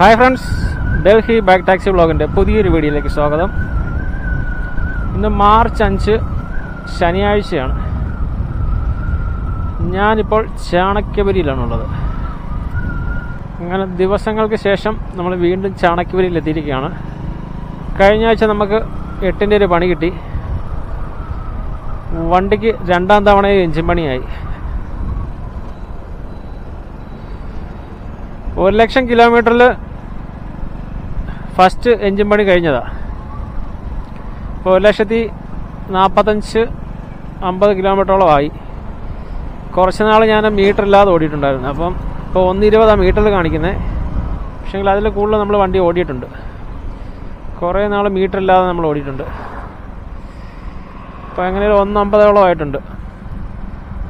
Hi friends Delhi back taxi വ്ളോഗിന്റെ പുതിയൊരു വീഡിയോയിലേക്ക് സ്വാഗതം. ഇന്ന് മാർച്ച് അഞ്ച് ശനിയാഴ്ചയാണ്. ഞാനിപ്പോൾ ചാണക്യപുരിയിലാണുള്ളത്. അങ്ങനെ ദിവസങ്ങൾക്ക് ശേഷം നമ്മൾ വീണ്ടും ചാണക്യപുരിയിൽ എത്തിയിരിക്കുകയാണ്. കഴിഞ്ഞ ആഴ്ച നമുക്ക് എട്ടിന്റെ ഒരു പണി കിട്ടി. വണ്ടിക്ക് രണ്ടാം തവണയും എഞ്ചിൻ പണിയായി. ഒരു ലക്ഷം കിലോമീറ്ററിൽ ഫസ്റ്റ് എൻജിൻ പണി കഴിഞ്ഞതാ. ഇപ്പോൾ ഒരു ലക്ഷത്തി നാൽപ്പത്തഞ്ച് അമ്പത് കിലോമീറ്ററോളമായി കുറച്ച് നാൾ ഞാൻ മീറ്റർ ഇല്ലാതെ ഓടിയിട്ടുണ്ടായിരുന്നു. അപ്പം ഇപ്പോൾ ഒന്ന് ഇരുപതാണ് മീറ്ററിൽ കാണിക്കുന്നത് പക്ഷേങ്കിൽ അതിൽ കൂടുതൽ നമ്മൾ വണ്ടി ഓടിയിട്ടുണ്ട്. കുറേ നാൾ മീറ്റർ ഇല്ലാതെ നമ്മൾ ഓടിയിട്ടുണ്ട്. അപ്പോൾ അങ്ങനെ ഒരു ഒന്ന് അമ്പതോളം ആയിട്ടുണ്ട്.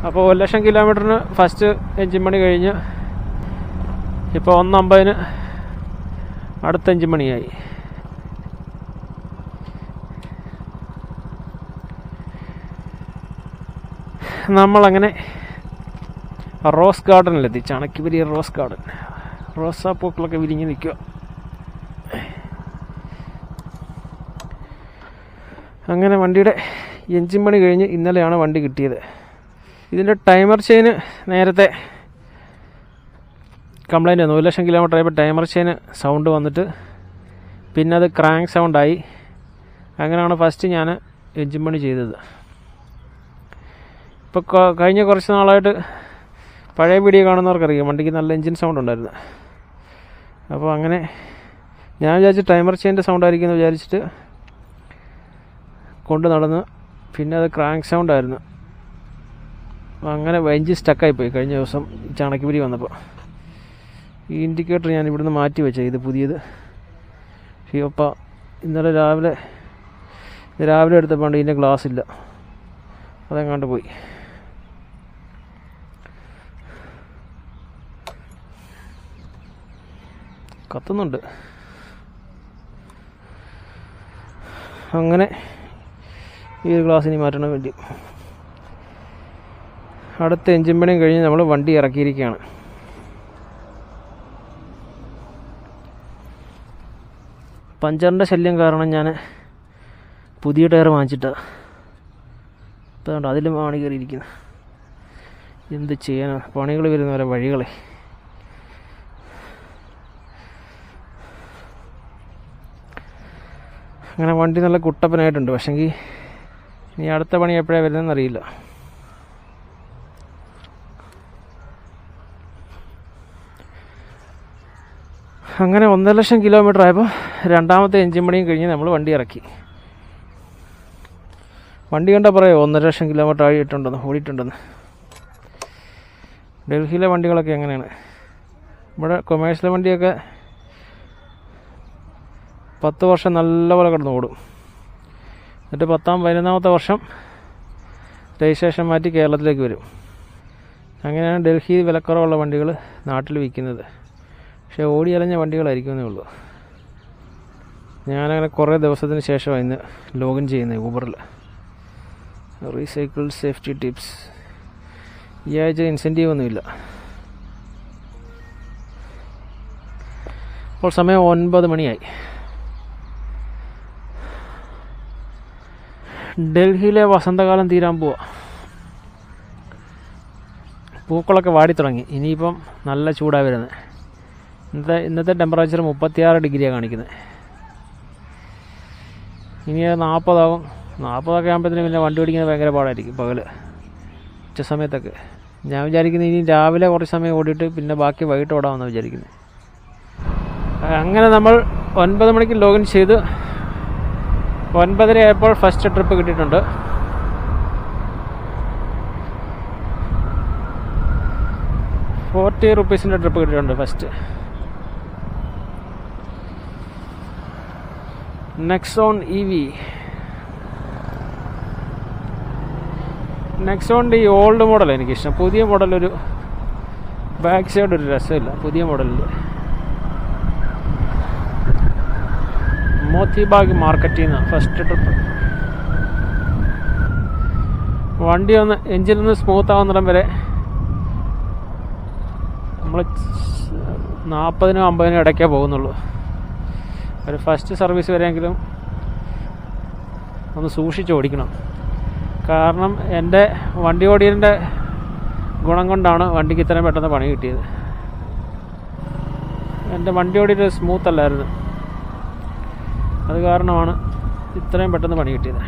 അപ്പോൾ ഒരു ലക്ഷം കിലോമീറ്ററിന് ഫസ്റ്റ് എൻജിൻ പണി കഴിഞ്ഞ് ഇപ്പോൾ ഒന്നമ്പതിന് അടുത്തഞ്ച് മണിയായി. നമ്മളങ്ങനെ റോസ് ഗാർഡനിലെത്തി. Chanakyapuri rose garden. റോസാപ്പൂക്കളൊക്കെ വിരിഞ്ഞ് നിൽക്കുക അങ്ങനെ വണ്ടിയുടെ എഞ്ചിൻ പണി കഴിഞ്ഞ് ഇന്നലെയാണ് വണ്ടി കിട്ടിയത്. ഇതിന്റെ ടൈമർ ചെയിന് നേരത്തെ കംപ്ലൈന്റ് വന്നു. ഒരു ലക്ഷം കിലോമീറ്റർ ആയപ്പോൾ ടൈമർ ചെയിൻ സൗണ്ട് വന്നിട്ട് പിന്നെ അത് ക്രാങ്ക് സൗണ്ടായി അങ്ങനെയാണ് ഫസ്റ്റ് ഞാൻ എഞ്ചിൻ പണി ചെയ്തത്. ഇപ്പോൾ കഴിഞ്ഞ കുറച്ച് നാളായിട്ട് പഴയ വീഡിയോ കാണുന്നവർക്കറിയാം. വണ്ടിക്ക് നല്ല എഞ്ചിൻ സൗണ്ട് ഉണ്ടായിരുന്നു. അപ്പോൾ അങ്ങനെ ഞാൻ വിചാരിച്ചു ടൈമർ ചെയിന്റെ സൗണ്ട് ആയിരിക്കും എന്ന് വിചാരിച്ചിട്ട് കൊണ്ട് നടന്ന് പിന്നെ അത് ക്രാങ്ക് സൗണ്ടായിരുന്നു അങ്ങനെ എഞ്ചിൻ സ്റ്റക്കായിപ്പോയി കഴിഞ്ഞ ദിവസം ചാണക്യപുരി വന്നപ്പോൾ ഈ ഇൻഡിക്കേറ്റർ ഞാൻ ഇവിടുന്ന് മാറ്റി വെച്ചേ ഇത് പുതിയത്. ഷിയോപ്പ ഇന്നലെ രാവിലെ രാവിലെ എടുത്തപ്പോൾ ഇതിന്റെ ഗ്ലാസ് ഇല്ല. അതെങ്ങാണ്ട് പോയി. കത്തുന്നുണ്ട്. അങ്ങനെ ഈ ഒരു ഗ്ലാസ് ഇനി മാറ്റണം വേണ്ടി അടുത്ത എഞ്ചിൻ പണിയും കഴിഞ്ഞ് നമ്മൾ വണ്ടി ഇറക്കിയിരിക്കുകയാണ്. പഞ്ചറിന്റെ ശല്യം കാരണം ഞാൻ പുതിയ ടയർ വാങ്ങിച്ചിട്ടാണ് ഇപ്പോൾ കണ്ടോ അതിലും പണി കയറിയിരിക്കുന്നു എന്ത് ചെയ്യാനോ? പണികൾ വരുന്ന ഓരോ വഴികളെ. അങ്ങനെ വണ്ടി നല്ല കുട്ടപ്പനായിട്ടുണ്ട്. പക്ഷെങ്കിൽ ഇനി അടുത്ത പണി എപ്പോഴാണ് വരുന്നതെന്ന് അറിയില്ല. അങ്ങനെ ഒന്നര ലക്ഷം കിലോമീറ്റർ ആയപ്പോൾ രണ്ടാമത്തെ എഞ്ചിൻ പണിയും കഴിഞ്ഞ് നമ്മൾ വണ്ടി ഇറക്കി. വണ്ടി കണ്ടാൽ പറയാമോ ഒന്നര ലക്ഷം കിലോമീറ്റർ ആയിട്ടുണ്ടെന്ന് ഓടിയിട്ടുണ്ടെന്ന്. ഡൽഹിയിലെ വണ്ടികളൊക്കെ എങ്ങനെയാണ്? ഇവിടെ കൊമേഴ്ഷ്യൽ വണ്ടിയൊക്കെ പത്ത് വർഷം നല്ലപോലെ കിടന്ന് ഓടും. എന്നിട്ട് പത്താം പതിനൊന്നാമത്തെ വർഷം രജിസ്ട്രേഷൻ മാറ്റി കേരളത്തിലേക്ക് വരും. അങ്ങനെയാണ് ഡൽഹി വിലക്കുറവുള്ള വണ്ടികൾ നാട്ടിൽ വിൽക്കുന്നത്. പക്ഷേ ഓടി വണ്ടികളായിരിക്കുമെന്നേ ഉള്ളൂ. ഞാനങ്ങനെ കുറേ ദിവസത്തിന് ശേഷമാണ് ഇന്ന് ലോഗിൻ ചെയ്യുന്നത് ഊബറിൽ റീസൈക്കിൾ സേഫ്റ്റി ടിപ്സ് ഈ ആഴ്ച ഇൻസെന്റീവ് ഒന്നുമില്ല. ഇപ്പോൾ സമയം ഒൻപത് മണിയായി. ഡൽഹിയിലെ വസന്തകാലം തീരാൻ പോവാ. പൂക്കളൊക്കെ വാടി തുടങ്ങി ഇനിയിപ്പം നല്ല ചൂടാണ് വരുന്നത് ഇന്നത്തെ ഇന്നത്തെ ടെമ്പറേച്ചർ മുപ്പത്തിയാറ് ഡിഗ്രിയാണ് കാണിക്കുന്നത് ഇനി അത് നാൽപ്പതാകും നാൽപ്പതൊക്കെ ആകുമ്പോഴത്തേനും പിന്നെ വണ്ടി ഓടിക്കുന്നത് ഭയങ്കര പാടായിരിക്കും പകൽ ഉച്ച സമയത്തൊക്കെ. ഞാൻ വിചാരിക്കുന്നത് ഇനി രാവിലെ കുറച്ച് സമയം ഓടിയിട്ട് പിന്നെ ബാക്കി വൈകിട്ട് ഓടാമെന്നാണ് വിചാരിക്കുന്നത് അങ്ങനെ നമ്മൾ ഒൻപത് മണിക്ക് ലോഗിൻ ചെയ്ത് ഒൻപതര ആയപ്പോൾ ഫസ്റ്റ് ട്രിപ്പ് കിട്ടിയിട്ടുണ്ട്. ഫോർട്ടി റുപ്പീസിന്റെ ട്രിപ്പ് കിട്ടിയിട്ടുണ്ട് ഫസ്റ്റ്. നെക്സോൺ ഇ വി നെക്സോണിന്റെ ഈ ഓൾഡ് മോഡൽ എനിക്കിഷ്ടം. പുതിയ മോഡൽ ഒരു ബാക്ക് സൈഡ് ഒരു രസമില്ല. പുതിയ മോഡലിൽ മോത്തിബാഗ് മാർക്കറ്റിൽ നിന്ന് ഫസ്റ്റ് ട്രിപ്പ് വണ്ടി ഒന്ന് എഞ്ചിൻ ഒന്ന് സ്മൂത്ത് ആവുന്നിടം വരെ നമ്മൾ നാൽപ്പതിനും അമ്പതിനും ഇടയ്ക്കേ പോകുന്നുള്ളൂ. ഒരു ഫസ്റ്റ് സർവീസ് വരെയെങ്കിലും ഒന്ന് സൂക്ഷിച്ച് ഓടിക്കണം. കാരണം എന്റെ വണ്ടി ഓടിയതിന്റെ ഗുണം കൊണ്ടാണ് വണ്ടിക്ക് ഇത്രയും പെട്ടെന്ന് പണി കിട്ടിയത്. എന്റെ വണ്ടി ഓടിയത് സ്മൂത്ത് അല്ലായിരുന്നു. അത് കാരണമാണ് ഇത്രയും പെട്ടെന്ന് പണി കിട്ടിയത്.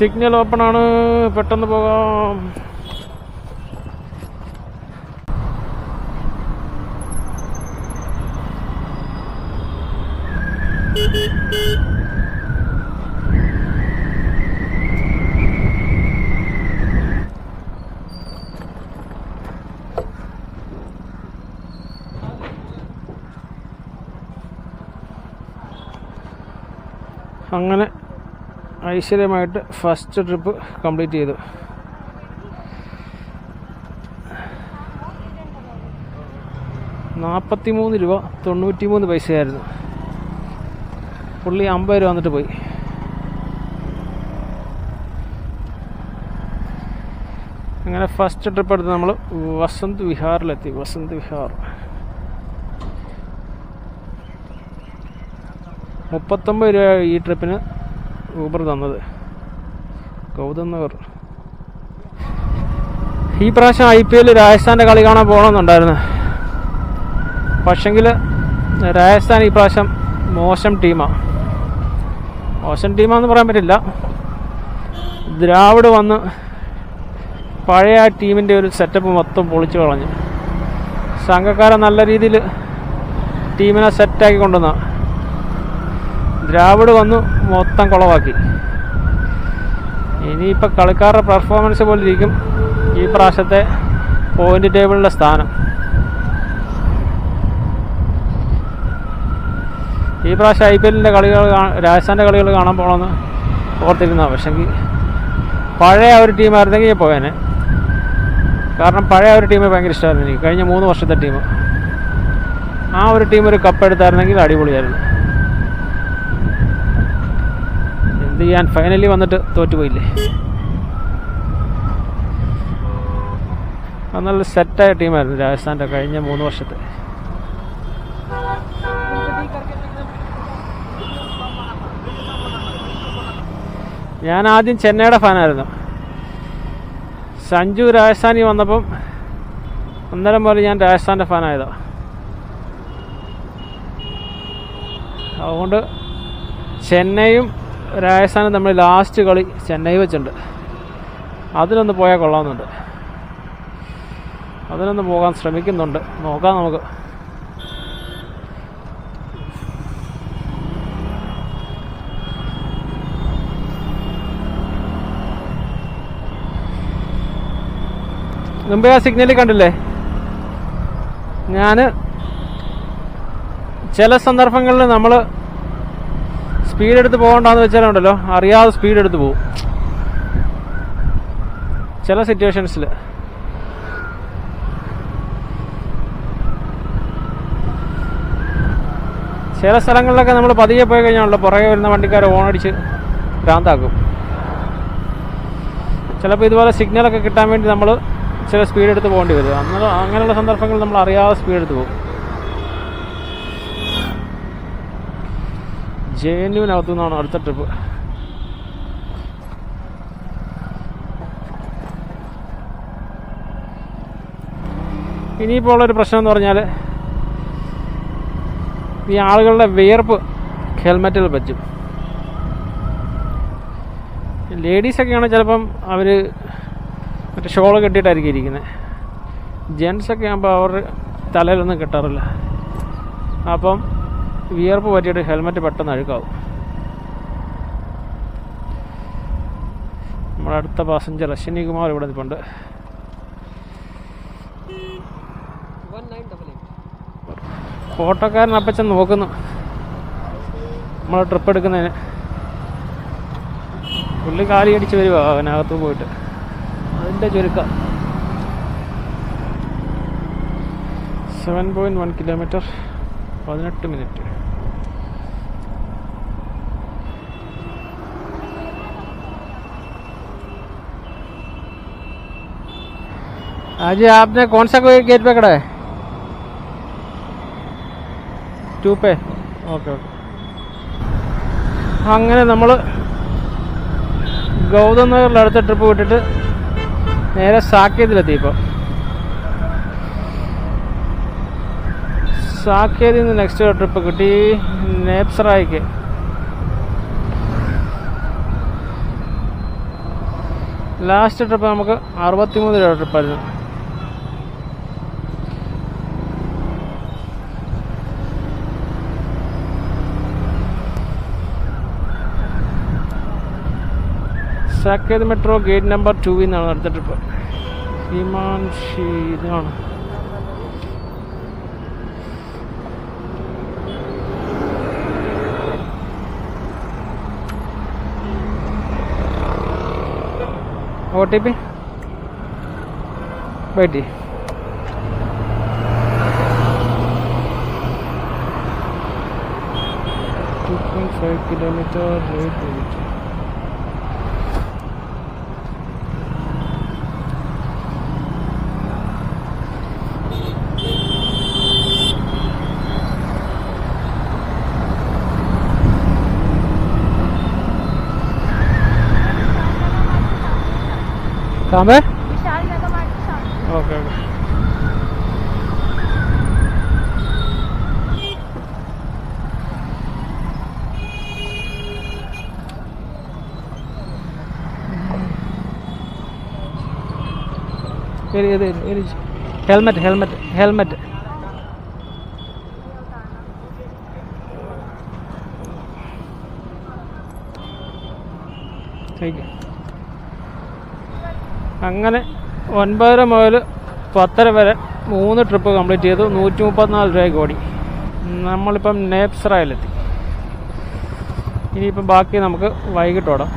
സിഗ്നൽ ഓപ്പൺ ആണ് പെട്ടെന്ന് പോകാം. അങ്ങനെ ഐശ്വര്യമായിട്ട് ഫസ്റ്റ് ട്രിപ്പ് കംപ്ലീറ്റ് ചെയ്തു. നാൽപ്പത്തി മൂന്ന് രൂപ തൊണ്ണൂറ്റി മൂന്ന് പൈസയായിരുന്നു. പുള്ളി അമ്പത് രൂപ വന്നിട്ട് പോയി. അങ്ങനെ ഫസ്റ്റ് ട്രിപ്പ് എടുത്ത് നമ്മൾ വസന്ത് വിഹാറിലെത്തി വസന്ത് വിഹാർ. മുപ്പത്തൊമ്പത് രൂപ ഈ ട്രിപ്പിന് ഊബർ തന്നത്. ഗൗതം നഗർ. ഈ പ്രാവശ്യം ഐ പി എൽ രാജസ്ഥാന്റെ കളി കാണാൻ പോകണമെന്നുണ്ടായിരുന്നു. പക്ഷെങ്കിൽ രാജസ്ഥാൻ ഈ പ്രാവശ്യം മോശം ടീമാണ് മോശം ടീമാന്ന് പറയാൻ പറ്റില്ല. ദ്രാവിഡ് വന്ന് പഴയ ആ ടീമിന്റെ ഒരു സെറ്റപ്പ് മൊത്തം പൊളിച്ചു കളഞ്ഞു. സംഘക്കാരെ നല്ല രീതിയിൽ ടീമിനെ സെറ്റാക്കി കൊണ്ടുവന്ന. ദ്രാവിഡ് വന്നു മൊത്തം കുളവാക്കി. ഇനിയിപ്പോൾ കളിക്കാരുടെ പെർഫോമൻസ് പോലെ ഇരിക്കും ഈ പ്രാവശ്യത്തെ പോയിന്റ് ടേബിളിലെ സ്ഥാനം. ഈ പ്രാവശ്യം ഐ പി എല്ലിന്റെ കളികൾ രാജസ്ഥാന്റെ കളികൾ കാണാൻ പോകണമെന്ന് ഓർത്തിരുന്ന പക്ഷെങ്കിൽ പഴയ ഒരു ടീമായിരുന്നെങ്കിൽ പോയേനെ. കാരണം പഴയ ഒരു ടീം ഭയങ്കര ഇഷ്ടമായിരുന്നു എനിക്ക്. കഴിഞ്ഞ മൂന്ന് വർഷത്തെ ടീം ആ ഒരു ടീം ഒരു കപ്പ് എടുത്തായിരുന്നെങ്കിൽ അടിപൊളിയായിരുന്നു. എന്ത് ചെയ്യാൻ ഫൈനലി വന്നിട്ട് തോറ്റുപോയില്ലേ? നല്ല സെറ്റായ ടീമായിരുന്നു രാജസ്ഥാന്റെ കഴിഞ്ഞ മൂന്ന് വർഷത്തെ. ഞാൻ ആദ്യം ചെന്നൈയുടെ ഫാനായിരുന്നു സഞ്ജു രാജസ്ഥാനി വന്നപ്പം അന്നേരം പോലെ ഞാൻ രാജസ്ഥാന്റെ ഫാനായതാണ് അതുകൊണ്ട് ചെന്നൈയും രാജസ്ഥാനും നമ്മൾ ലാസ്റ്റ് കളി ചെന്നൈ വെച്ചുണ്ട് അതിലൊന്ന് പോയാൽ കൊള്ളാമെന്നുണ്ട്. അതിനൊന്ന് പോകാൻ ശ്രമിക്കുന്നുണ്ട്. നോക്കാം നമുക്ക്. മുമ്പേ ആ സിഗ്നലിൽ കണ്ടില്ലേ? ഞാൻ ചില സന്ദർഭങ്ങളിൽ നമ്മൾ സ്പീഡ് എടുത്ത് പോകണ്ടെന്ന് വെച്ചാലുണ്ടല്ലോ അറിയാതെ സ്പീഡ് എടുത്ത് പോകും ചില സിറ്റുവേഷൻസിൽ ചില സ്ഥലങ്ങളിലൊക്കെ നമ്മൾ പതിയെ പോയി കഴിഞ്ഞാണല്ലോ പുറകെ വരുന്ന വണ്ടിക്കാരെ ഓണടിച്ച് ഭ്രാന്താക്കും. ചിലപ്പോൾ ഇതുപോലെ സിഗ്നലൊക്കെ കിട്ടാൻ വേണ്ടി നമ്മൾ ചില സ്പീഡ് എടുത്ത് പോകേണ്ടി വരും. അങ്ങനെ അങ്ങനെയുള്ള സന്ദർഭങ്ങളിൽ നമ്മൾ അറിയാതെ സ്പീഡ് എടുത്ത് പോകും ജെ എൻ നിന്നാണ് അടുത്ത ട്രിപ്പ്. ഇനിയിപ്പോൾ ഉള്ളൊരു പ്രശ്നം എന്ന് പറഞ്ഞാൽ ഈ ആളുകളുടെ വിയർപ്പ് ഹെൽമെറ്റിൽ പറ്റും ലേഡീസൊക്കെയാണ് ചിലപ്പം അവർ മറ്റേ ഷോൾ കെട്ടിയിട്ടായിരിക്കും ഇരിക്കുന്നത് ജെൻസൊക്കെ ആകുമ്പോൾ അവർ തലയിലൊന്നും കെട്ടാറില്ല. അപ്പം വിയർപ്പ് പറ്റിയിട്ട് ഹെൽമെറ്റ് പെട്ടെന്ന് അഴുക്കാവും. നമ്മുടെ അടുത്ത പാസഞ്ചർ അശ്വിനി കുമാർ ഇവിടെ നിൽപ്പുണ്ട്. ഓട്ടോക്കാരൻ അപ്പച്ചൻ നോക്കുന്നു. നമ്മൾ ട്രിപ്പ് എടുക്കുന്നതിന്. പുള്ളി കാലി അടിച്ച് വരിക അവനകത്ത് പോയിട്ട്. അതിന്റെ ചുരുക്കം. സെവൻ പോയിന്റ് വൺ കിലോമീറ്റർ പതിനെട്ട് മിനിറ്റ് आज आपने कौन सा कोई गेट पे खड़ा है ടു പേ ഓക്കെ ഓക്കെ അങ്ങനെ നമ്മൾ ഗൗതം നഗറിൽ അടുത്ത ട്രിപ്പ് വിട്ടിട്ട് നേരെ സാക്കേതിലെത്തി ഇപ്പോൾ സാക്കേതിൽ നിന്ന് നെക്സ്റ്റ് ട്രിപ്പ് കിട്ടി നേപ്സറായിക്ക് ലാസ്റ്റ് ട്രിപ്പ് നമുക്ക് അറുപത്തിമൂന്ന് രൂപ ട്രിപ്പായിരുന്നു സാക്കേത് മെട്രോ ഗേറ്റ് നമ്പർ ടൂവിൽ നിന്നാണ് അടുത്ത ട്രിപ്പ് ഹിമാൻഷി ഇതാണ്. O T P wait two point five kilometer rate कहाँ पे? Okay okay. Helmet helmet helmet. ठीक है। അങ്ങനെ ഒൻപതര മുതൽ പത്തര വരെ മൂന്ന് ട്രിപ്പ് കംപ്ലീറ്റ് ചെയ്തു. നൂറ്റി മുപ്പത്തിനാല് രൂപയ്ക്ക് ഓടി നമ്മളിപ്പം നേപ്സറയിലെത്തി ഇനിയിപ്പം ബാക്കി നമുക്ക് വൈകിട്ട് ഓടാം